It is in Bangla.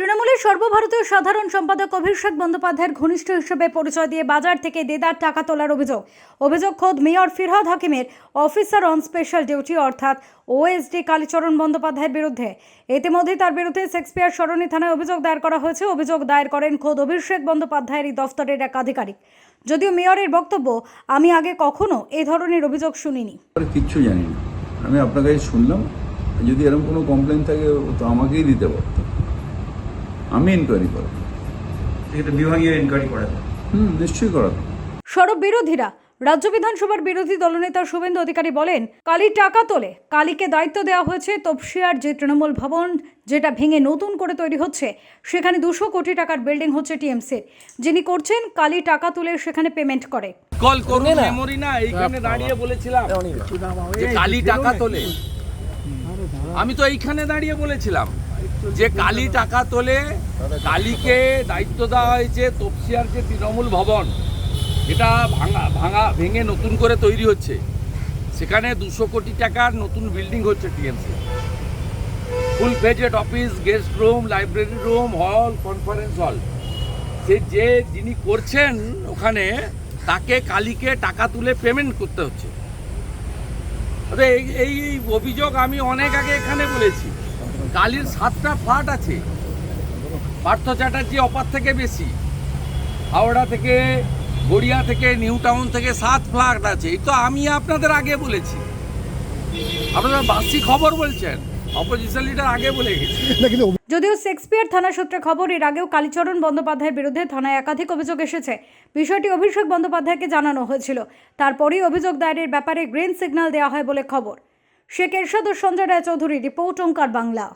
তৃণমূলের সর্বভারতীয় সাধারণ সম্পাদক অভিষেক বন্দ্যোপাধ্যায়ের ঘনিষ্ঠ হিসেবে পরিচয় দিয়ে বাজার থেকে দেদার টাকা তোলার অভিযোগ। অভিযোগ, খোদ মেয়র ফিরহাদ হাকিমের অফিসার অন স্পেশাল ডিউটি, অর্থাৎ ওএসডি কালীচরণ বন্দ্যোপাধ্যায়ের বিরুদ্ধে। ইতিমধ্যে তার বিরুদ্ধে শেক্সপিয়ার সরণি থানায় অভিযোগ দায়ের করা হয়েছে। অভিযোগ দায়ের করেন, খোদ অভিষেক বন্দ্যোপাধ্যায়ের এই দফতরের এক আধিকারিক। যদিও মেয়রের বক্তব্য, আমি আগে কখনো এই ধরনের অভিযোগ শুনিনি। কিচ্ছু জানি আমি আপনার কাছে শুনলাম, যদি এরকম কোনো কমপ্লেন থাকে তো আমাকেই দিতে পারতো। আমি ইনকোয়ারি করব বিভাগীয় ইনকোয়ারি করা। হুম নিশ্চয়ই করাবো। সরব বিরোধীরা রাজ্য বিধানসভার বিরোধী দলনেতা শুভেন্দু অধিকারী বলেন কালী টাকা তোলে কালীকে দায়িত্ব দেওয়া হয়েছে তপসিয়ার যে তৃণমূল ভবন যেটা ভেঙে নতুন করে তৈরি হচ্ছে সেখানে দুশো কোটি টাকার বিল্ডিং হচ্ছে টিএমসির। যিনি করছেন কালী টাকা তুলে সেখানে পেমেন্ট করে। কল করুন মেমোরি না। এইখানে দাঁড়িয়ে বলেছিলাম। যে কালি টাকা তোলে। আমি তো এইখানে দাঁড়িয়ে বলেছিলাম। যে কালি টাকা তোলে, কালীকে দায়িত্ব দেওয়া হয়েছে তপসিয়ার যে তৃণমূল ভবন, এটা ভাঙা ভাঙা, ভেঙে নতুন করে তৈরি হচ্ছে। সেখানে দুশো কোটি টাকার নতুন বিল্ডিং হচ্ছে TMC. Full phased office guest room library room hall conference hall সে যে যিনি করছেন ওখানে, তাকে কালীকে টাকা তুলে পেমেন্ট করতে হচ্ছে। এই অভিযোগ আমি অনেক আগে এখানে বলেছি। কালীর সাতটা ফ্ল্যাট আছে। পার্থ চ্যাটার্জি অপার থেকে বেশি। হাওড়া থেকে গড়িয়া থেকে নিউ টাউন থেকে সাত ফ্ল্যাট আছে। এই তো আমি আপনাদের আগে বলেছি। আপনারা বাসি খবর বলছেন। অপোজিশন লিডার আগে বলে গেছি। যদিও শেক্সপিয়ার থানা সূত্রে খবর এর আগেও কালীচরণ বন্দ্যোপাধ্যায়ের বিরুদ্ধে থানায় একাধিক অভিযোগ এসেছে। বিষয়টি অভিষেক বন্দ্যোপাধ্যায়কে জানানো হয়েছিল। তারপরেই অভিযোগ দায়েরের ব্যাপারে গ্রিন সিগন্যাল দেওয়া হয় বলে খবর। শেখ এরশাদ ও সঞ্জয় রায় চৌধুরী রিপোর্ট ওঙ্কার বাংলা।